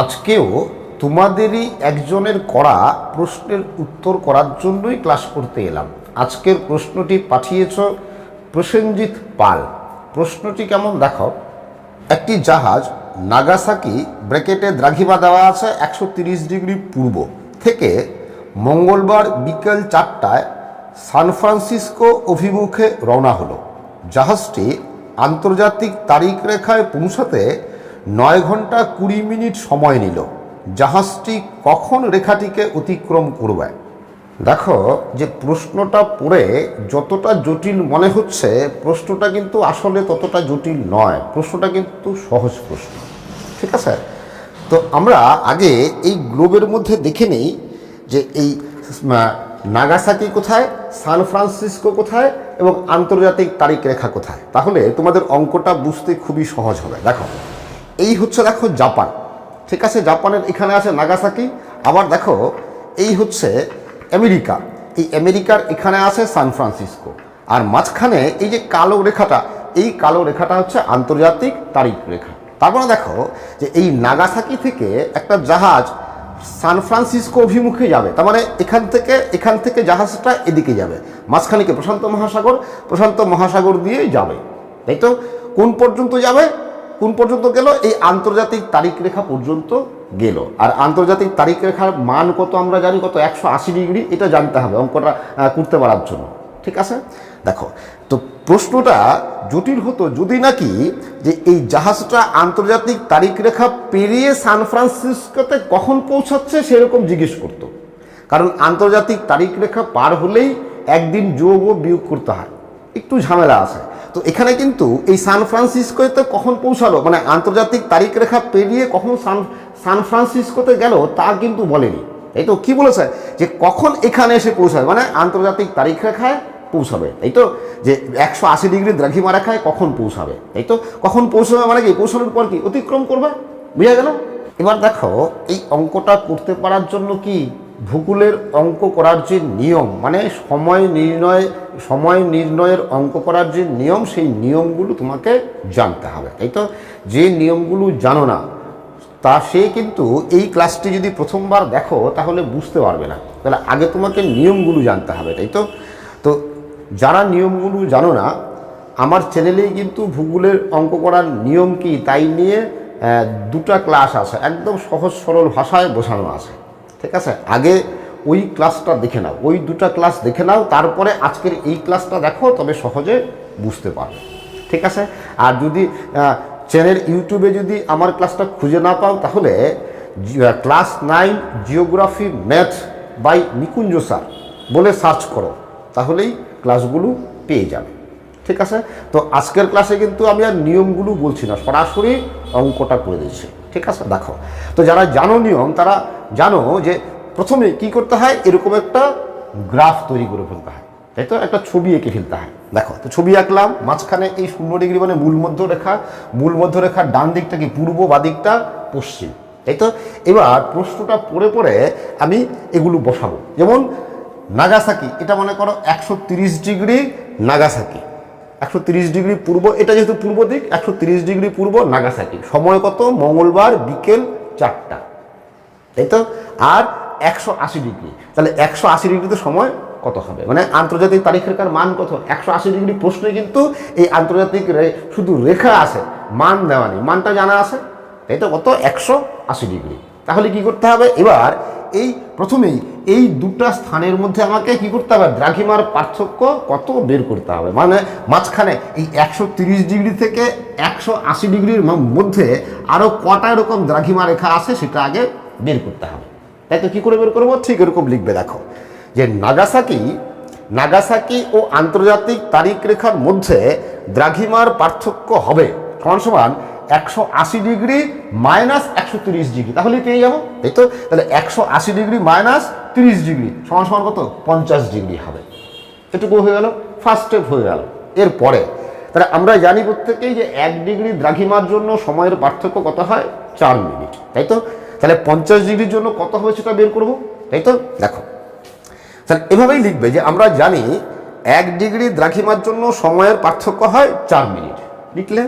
আজকেও তোমাদেরই একজনের করা প্রশ্নের উত্তর করার জন্যই ক্লাস করতে এলাম। আজকের প্রশ্নটি পাঠিয়েছ প্রসেনজিৎ পাল। প্রশ্নটি কেমন দেখো? একটি জাহাজ নাগাসাকি ব্র্যাকেটে দ্রাঘিমা দেওয়া আছে একশো ডিগ্রি পূর্ব থেকে মঙ্গলবার বিকেল চারটায় সান ফ্রান্সিসকো অভিমুখে রওনা হলো। জাহাজটি আন্তর্জাতিক তারিখ রেখায় পৌঁছাতে নয় ঘণ্টা কুড়ি মিনিট সময় নিল। জাহাজটি কখন রেখাটিকে অতিক্রম করবে? দেখো যে প্রশ্নটা পড়ে যতটা জটিল মনে হচ্ছে, প্রশ্নটা কিন্তু আসলে ততটা জটিল নয়। প্রশ্নটা কিন্তু সহজ প্রশ্ন। ঠিক আছে? তো আমরা আগে এই গ্লোবের মধ্যে দেখে নেই যে এই নাগাসাকি কোথায়, সান ফ্রান্সিসকো কোথায় এবং আন্তর্জাতিক তারিখ রেখা কোথায়। তাহলে তোমাদের অঙ্কটা বুঝতে খুবই সহজ হবে। দেখো। এই হচ্ছে দেখো জাপান। ঠিক আছে, জাপানের এখানে আছে নাগাসাকি। আবার দেখো, এই হচ্ছে আমেরিকা। এই আমেরিকার এখানে আছে সান ফ্রান্সিসকো। আর মাঝখানে এই যে কালো রেখাটা, এই কালো রেখাটা হচ্ছে আন্তর্জাতিক তারিখ রেখা। তারপরে দেখো যে এই নাগাসাকি থেকে একটা জাহাজ সান ফ্রান্সিসকো অভিমুখে যাবে। তার মানে এখান থেকে এখান থেকে জাহাজটা এদিকে যাবে। মাঝখানে প্রশান্ত মহাসাগর? প্রশান্ত মহাসাগর দিয়েই যাবে। তাই তো? কোন পর্যন্ত যাবে? কোন পর্যন্ত গেল? এই আন্তর্জাতিক তারিখ রেখা পর্যন্ত গেল। আর আন্তর্জাতিক তারিখ রেখার মান কত আমরা জানি? কত? একশো আশি ডিগ্রি। এটা জানতে হবে। অঙ্কটা করতে পারার জন্য। ঠিক আছে? দেখো, তো প্রশ্নটা জটিল হতো যদি নাকি যে এই জাহাজটা আন্তর্জাতিক তারিখ রেখা পেরিয়ে সান ফ্রান্সিসকোতে কখন পৌঁছাচ্ছে সেরকম জিজ্ঞেস করতো। কারণ আন্তর্জাতিক তারিখ রেখা পার হলেই একদিন যোগ ও বিয়োগ করতে হয়। একটু ঝামেলা আছে। তো এখানে কিন্তু এই সান ফ্রান্সিসকোতে কখন পৌঁছালো? মানে আন্তর্জাতিক তারিখ রেখা পেরিয়ে কখন সান সান ফ্রান্সিসকোতে গেল, তা কিন্তু বলেনি। এই তো কী বলেছে? যে কখন এখানে এসে পৌঁছাবে? মানে আন্তর্জাতিক তারিখ রেখায় পৌঁছাবে। এই তো যে একশো আশি ডিগ্রি দ্রাঘিমা রেখায় কখন পৌঁছাবে? এই তো কখন পৌঁছাবে মানে কি? পৌঁছানোর পর কি? অতিক্রম করবে? বুঝা গেল? এবার দেখো, এই অঙ্কটা করতে পারার জন্য কি ভূগোলের অঙ্ক করার যে নিয়ম মানে সময় নির্ণয়, সময় নির্ণয়ের অঙ্ক করার যে নিয়ম, সেই নিয়মগুলো তোমাকে জানতে হবে, তাই তো? যে নিয়মগুলো জানো না, তা সে কিন্তু এই ক্লাসটি যদি প্রথমবার দেখো, তাহলে বুঝতে পারবে না। তাহলে আগে তোমাকে নিয়মগুলো জানতে হবে, তাই তো? তো যারা নিয়মগুলো জানো না, আমার চ্যানেলেই কিন্তু ভূগোলের অঙ্ক করার নিয়ম কি, তাই নিয়ে দুটা ক্লাস আছে, একদম সহজ সরল ভাষায় বোঝানো আছে। ঠিক আছে? আগে ওই ক্লাসটা দেখে নাও। ওই দুটা ক্লাস দেখে নাও, তারপরে আজকের এই ক্লাসটা দেখো, তবে সহজে বুঝতে পারবে। ঠিক আছে? আর যদি চ্যানেল ইউটিউবে যদি আমার ক্লাসটা খুঁজে না পাও, তাহলে class nine geography math by Nikunja sir বলে সার্চ করো। তাহলেই ক্লাসগুলো পেয়ে যাবে। ঠিক আছে? তো আজকের ক্লাসে কিন্তু আমি আর নিয়মগুলো বলছি না, সরাসরি অঙ্কটা করে দিচ্ছি, ঠিক আছে? দেখো, তো যারা জানো নিয়ম, তারা জানো যে প্রথমে কি করতে হয়? এরকম একটা গ্রাফ তৈরি করে ফেলতে হয়, তাই তো? একটা ছবি এঁকে ফেলতে হয়। দেখো, তো ছবি আঁকলাম, মাঝখানে এই শূন্য ডিগ্রি মানে মূল মধ্য রেখা মূল মধ্য রেখার ডান দিকটা কি পূর্ব, বা দিকটা পশ্চিম, তাই তো? এবার প্রশ্নটা পড়ে পড়ে আমি এগুলো বসাবো। যেমন নাগাসাকি এটা মনে করো একশো ডিগ্রি নাগাসাকি একশো ডিগ্রি পূর্ব, এটা যেহেতু পূর্ব দিক, একশো ডিগ্রি পূর্ব নাগাসাকি। সময় কত? মঙ্গলবার বিকেল চারটা। তাই তো? আর একশো আশি ডিগ্রি। তাহলে একশো আশি ডিগ্রিতে সময় কত হবে? মানে আন্তর্জাতিক তারিখের রেখার মান কত? একশো আশি ডিগ্রি প্রশ্নে কিন্তু এই আন্তর্জাতিক শুধু রেখা আছে, মান দেওয়া নেই। মানটা জানা আছে? তাই তো? কত? একশো আশি ডিগ্রি। তাহলে কি করতে হবে? এবার এই প্রথমেই এই দুটা স্থানের মধ্যে আমাকে কি করতে হবে? দ্রাঘিমার পার্থক্য কত বের করতে হবে? মানে মাঝখানে এই একশো ডিগ্রি থেকে একশো আশি ডিগ্রির মধ্যে আরও কটা এরকম দ্রাঘিমা রেখা আছে সেটা আগে বের করতে হবে। তাই তো কী করে বের করব? ঠিক এরকম লিখবে দেখো। যে নাগাসাকি নাগাসাকি ও আন্তর্জাতিক তারিখ রেখার মধ্যে দ্রাঘিমার পার্থক্য হবে। সমান সমান একশো আশি ডিগ্রি মাইনাস একশো তিরিশ ডিগ্রি। তাহলেই পেয়ে যাব, তাই তো? তাহলে একশো আশি ডিগ্রি মাইনাস তিরিশ ডিগ্রি সমান সমান কত? পঞ্চাশ ডিগ্রি হবে। এটুকু হয়ে গেল ফার্স্ট স্টেপ হয়ে গেল। এরপরে, তাহলে আমরা জানি প্রত্যেকেই যে এক ডিগ্রি দ্রাঘিমার জন্য সময়ের পার্থক্য কত হয়? চার মিনিট, তাই তো? তাহলে পঞ্চাশ ডিগ্রির জন্য কত হবে সেটা বের করব, তাই তো? দেখো, তাহলে এভাবেই লিখবে যে আমরা জানি এক ডিগ্রি দ্রাঘিমার জন্য সময়ের পার্থক্য হয় চার মিনিট। লিখলে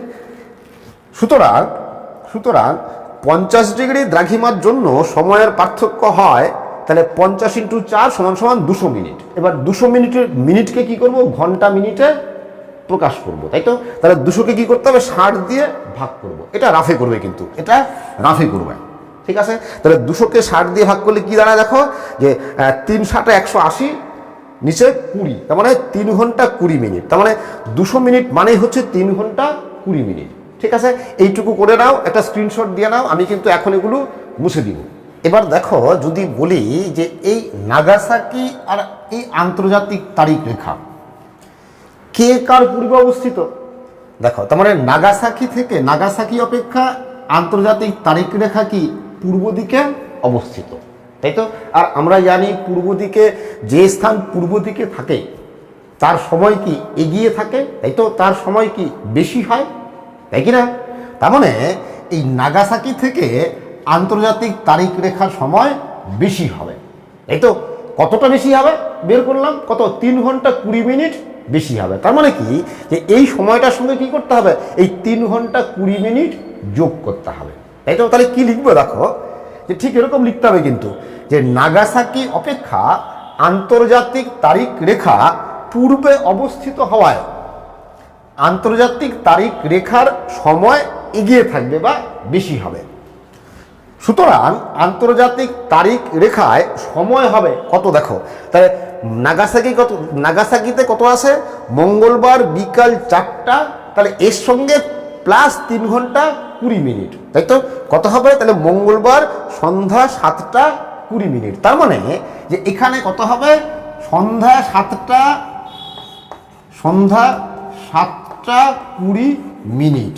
সুতরাং সুতরাং পঞ্চাশ ডিগ্রি দ্রাঘিমার জন্য সময়ের পার্থক্য হয়, তাহলে পঞ্চাশ ইন্টু চার সমান সমান দুশো মিনিট। এবার দুশো মিনিটের, মিনিটকে কি করব? ঘণ্টা মিনিটে প্রকাশ করব, তাই তো? তাহলে দুশোকে কি করতে হবে? ষাট দিয়ে ভাগ করব। এটা রাফে করবে কিন্তু, এটা রাফে করবে। ঠিক আছে? তাহলে দুশোকে ষাট দিয়ে ভাগ করলে কি দাঁড়ায় দেখো? যে তিন ষাটে একশো আশি, নিচে কুড়ি, তার মানে তিন ঘণ্টা কুড়ি মিনিট। তার মানে দুশো মিনিট মানেই হচ্ছে তিন ঘণ্টা কুড়ি মিনিট। ঠিক আছে? এইটুকু করে নাও, একটা স্ক্রিনশট দিয়ে নাও, আমি কিন্তু এখন এগুলো মুছে দিব। এবার দেখো, যদি বলি যে এই নাগাসাকি আর এই আন্তর্জাতিক তারিখ রেখা, কে কার পূর্বে অবস্থিত? দেখো, তার মানে নাগাসাকি থেকে নাগাসাকি অপেক্ষা আন্তর্জাতিক তারিখ রেখা কি পূর্ব দিকে অবস্থিত? তাই তো? আর আমরা জানি পূর্ব দিকে যে স্থান পূর্ব দিকে থাকে, তার সময় কি এগিয়ে থাকে? তাই তো? তার সময় কি বেশি হয়? তাই কি না তার মানে এই নাগাসাকি থেকে আন্তর্জাতিক তারিখ রেখার সময় বেশি হবে। এই তো? কতটা বেশি হবে? বের করলাম। কত? তিন ঘণ্টা কুড়ি মিনিট বেশি হবে। তার মানে কি? যে এই সময়টার সঙ্গে কি করতে হবে? এই তিন ঘণ্টা কুড়ি মিনিট যোগ করতে হবে। তাই তো? তাহলে কি লিখব দেখো? যে ঠিক এরকম লিখতে হবে কিন্তু। যে নাগাসাকি অপেক্ষা আন্তর্জাতিক তারিখ রেখা পূর্বে অবস্থিত হওয়ায় আন্তর্জাতিক তারিখ রেখার সময় এগিয়ে থাকবে বা বেশি হবে। সুতরাং আন্তর্জাতিক তারিখ রেখায় সময় হবে কত দেখো। তাহলে নাগাসাকি কত, নাগাসাকিতে কত আছে? মঙ্গলবার বিকাল চারটা, তাহলে এর সঙ্গে প্লাস তিন ঘণ্টা কুড়ি মিনিট, তাই তো? কত হবে? তাহলে মঙ্গলবার সন্ধ্যা সাতটা কুড়ি মিনিট। তার মানে যে এখানে কত হবে? সন্ধ্যা সাতটা, সন্ধ্যা সাতটা কুড়ি মিনিট।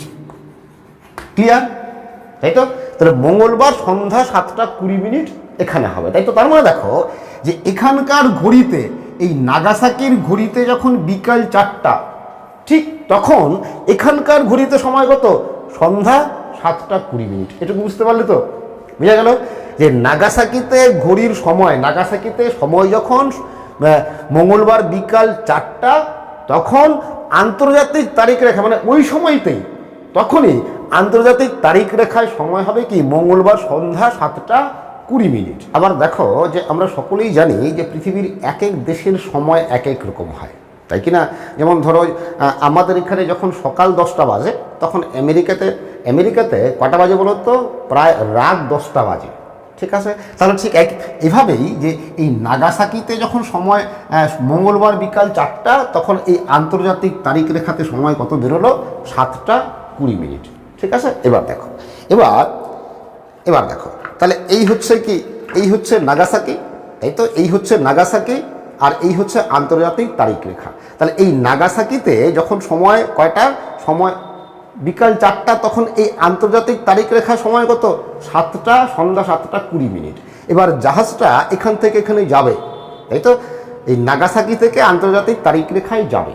ক্লিয়ার তাই তো? তাহলে মঙ্গলবার সন্ধ্যা সাতটা কুড়ি মিনিট এখানে হবে। তাই তো? তার মানে দেখো যে এখানকার ঘড়িতে, এই নাগাসাকির ঘড়িতে যখন বিকাল চারটা, ঠিক তখন এখানকার ঘড়িতে সময় কত? সন্ধ্যা সাতটা কুড়ি মিনিট। এটুকু বুঝতে পারলে তো? বোঝা গেল? যে নাগাসাকিতে ঘড়ির সময়, নাগাসাকিতে সময় যখন মঙ্গলবার বিকাল চারটা, তখন আন্তর্জাতিক তারিখ রেখা মানে ওই সময়তেই, তখনই আন্তর্জাতিক তারিখ রেখায় সময় হবে কি? মঙ্গলবার সন্ধ্যা সাতটা কুড়ি মিনিট। আবার দেখো যে আমরা সকলেই জানি যে পৃথিবীর এক এক দেশের সময় এক এক রকম হয়। তাই কি না যেমন ধরো আমাদের এখানে যখন সকাল দশটা বাজে, তখন আমেরিকাতে আমেরিকাতে কটা বাজে বলো তো প্রায় রাত দশটা বাজে। ঠিক আছে? তাহলে ঠিক এক, এভাবেই যে এই নাগাসাকিতে যখন সময় মঙ্গলবার বিকাল চারটা, তখন এই আন্তর্জাতিক তারিখ রেখাতে সময় কত বেরোলো? সাতটা কুড়ি মিনিট। ঠিক আছে? এবার দেখো। এবার এবার দেখো। তাহলে এই হচ্ছে কি? এই হচ্ছে নাগাসাকি। এই তো, এই হচ্ছে নাগাসাকি আর এই হচ্ছে আন্তর্জাতিক তারিখ রেখা তাহলে এই নাগাসাকিতে যখন সময় কয়টা? সময় বিকাল চারটা তখন এই আন্তর্জাতিক তারিখ রেখা সময় কত? সাতটা, সন্ধ্যা সাতটা কুড়ি মিনিট। এবার জাহাজটা এখান থেকে এখানে যাবে, তাই তো? এই নাগাসাকি থেকে আন্তর্জাতিক তারিখ রেখায় যাবে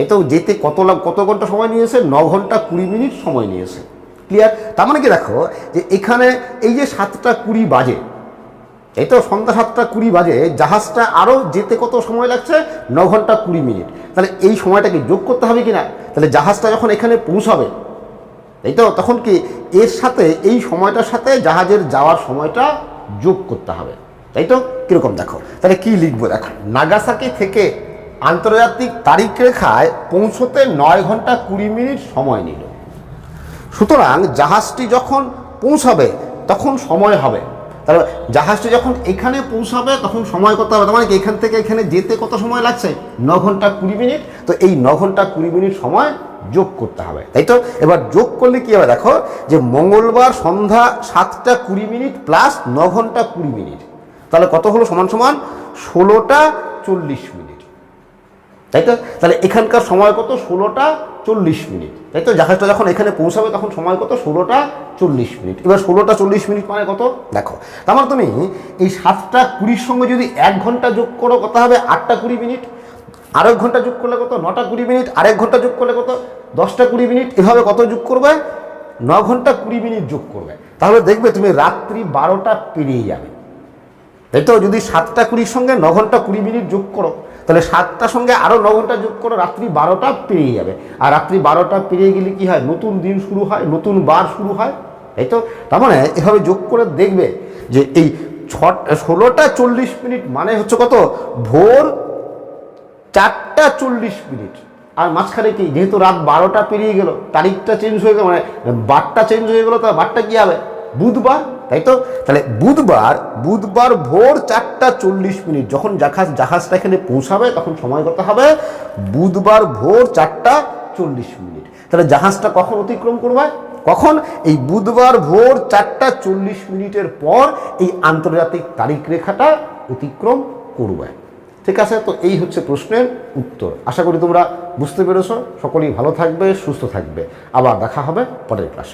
এই তো? যেতে কত কত ঘণ্টা সময় নিয়েছে? ন ঘণ্টা কুড়ি মিনিট সময় নিয়েছে। ক্লিয়ার তার মানে কি দেখো, যে এখানে এই যে সাতটা কুড়ি বাজে এই তো? সন্ধ্যা সাতটা কুড়ি বাজে, জাহাজটা আরও যেতে কত সময় লাগছে? ন ঘণ্টা কুড়ি মিনিট। তাহলে এই সময়টাকে যোগ করতে হবে কি না তাহলে জাহাজটা যখন এখানে পৌঁছাবে এই তো? তখন কি এর সাথে, এই সময়টার সাথে জাহাজের যাওয়ার সময়টা যোগ করতে হবে। তাই তো? কীরকম দেখো? তাহলে কি লিখব দেখো? নাগাসাকি থেকে আন্তর্জাতিক তারিখ রেখায় পৌঁছতে নয় ঘণ্টা কুড়ি মিনিট সময় নিল। সুতরাং জাহাজটি যখন পৌঁছাবে, তখন সময় হবে। তাহলে জাহাজটি যখন এখানে পৌঁছাবে, তখন সময় কত হবে? মানে এখান থেকে এখানে যেতে কত সময় লাগছে? ন ঘণ্টা কুড়ি মিনিট। তো এই ন ঘণ্টা কুড়ি মিনিট সময় যোগ করতে হবে, তাই তো? এবার যোগ করলে কি হবে দেখো, যে মঙ্গলবার সন্ধ্যা সাতটা কুড়ি মিনিট প্লাস ন ঘণ্টা কুড়ি মিনিট। তাহলে কত হলো সমান সমান? ষোলোটা চল্লিশ মিনিট। তাই তো? তাহলে এখানকার সময় কত? ষোলোটা চল্লিশ মিনিট। তাই তো? জাহাজটা যখন এখানে পৌঁছাবে, তখন সময় কত? ষোলোটা চল্লিশ মিনিট। এবার ষোলোটা চল্লিশ মিনিট মানে কত? দেখো, তার মানে তুমি এই সাতটা কুড়ির সঙ্গে যদি এক ঘণ্টা যোগ করো, কত হবে? আটটা কুড়ি মিনিট। আরেক ঘণ্টা যোগ করলে কত? নটা কুড়ি মিনিট। আরেক ঘণ্টা যোগ করলে কত? দশটা কুড়ি মিনিট। এভাবে কত যোগ করবে? ন ঘণ্টা কুড়ি মিনিট যোগ করবে। তাহলে দেখবে তুমি রাত্রি বারোটা পেরিয়ে যাবে। তাই তো যদি সাতটা কুড়ির সঙ্গে ন ঘণ্টা কুড়ি মিনিট যোগ করো, তাহলে সাতটার সঙ্গে আরও ন ঘণ্টা যোগ করো, রাত্রি বারোটা পেরিয়ে যাবে। আর রাত্রি বারোটা পেরিয়ে গেলে কি হয়? নতুন দিন শুরু হয়, নতুন বার শুরু হয়। তাই তো তার মানে এভাবে যোগ করে দেখবে যে এই ছ ষোলোটা চল্লিশ মিনিট মানে হচ্ছে কত? ভোর চারটা চল্লিশ মিনিট। আর মাঝখানে কি? যেহেতু রাত বারোটা পেরিয়ে গেল, তারিখটা চেঞ্জ হয়ে গেল মানে বারটা চেঞ্জ হয়ে গেল তার বারটা কি হবে? বুধবার, তাই তো? তাহলে বুধবার বুধবার ভোর চারটা চল্লিশ মিনিট, যখন জাহাজ জাহাজটা এখানে পৌঁছাবে, তখন সময় কত হবে? বুধবার ভোর চারটা চল্লিশ মিনিট। তাহলে জাহাজটা কখন অতিক্রম করবে? কখন? এই বুধবার ভোর চারটা চল্লিশ মিনিটের পর এই আন্তর্জাতিক তারিখ রেখাটা অতিক্রম করবে। ঠিক আছে? তো এই হচ্ছে প্রশ্নের উত্তর। আশা করি তোমরা বুঝতে পেরেছ। সকলেই ভালো থাকবে, সুস্থ থাকবে। আবার দেখা হবে পরের ক্লাসে।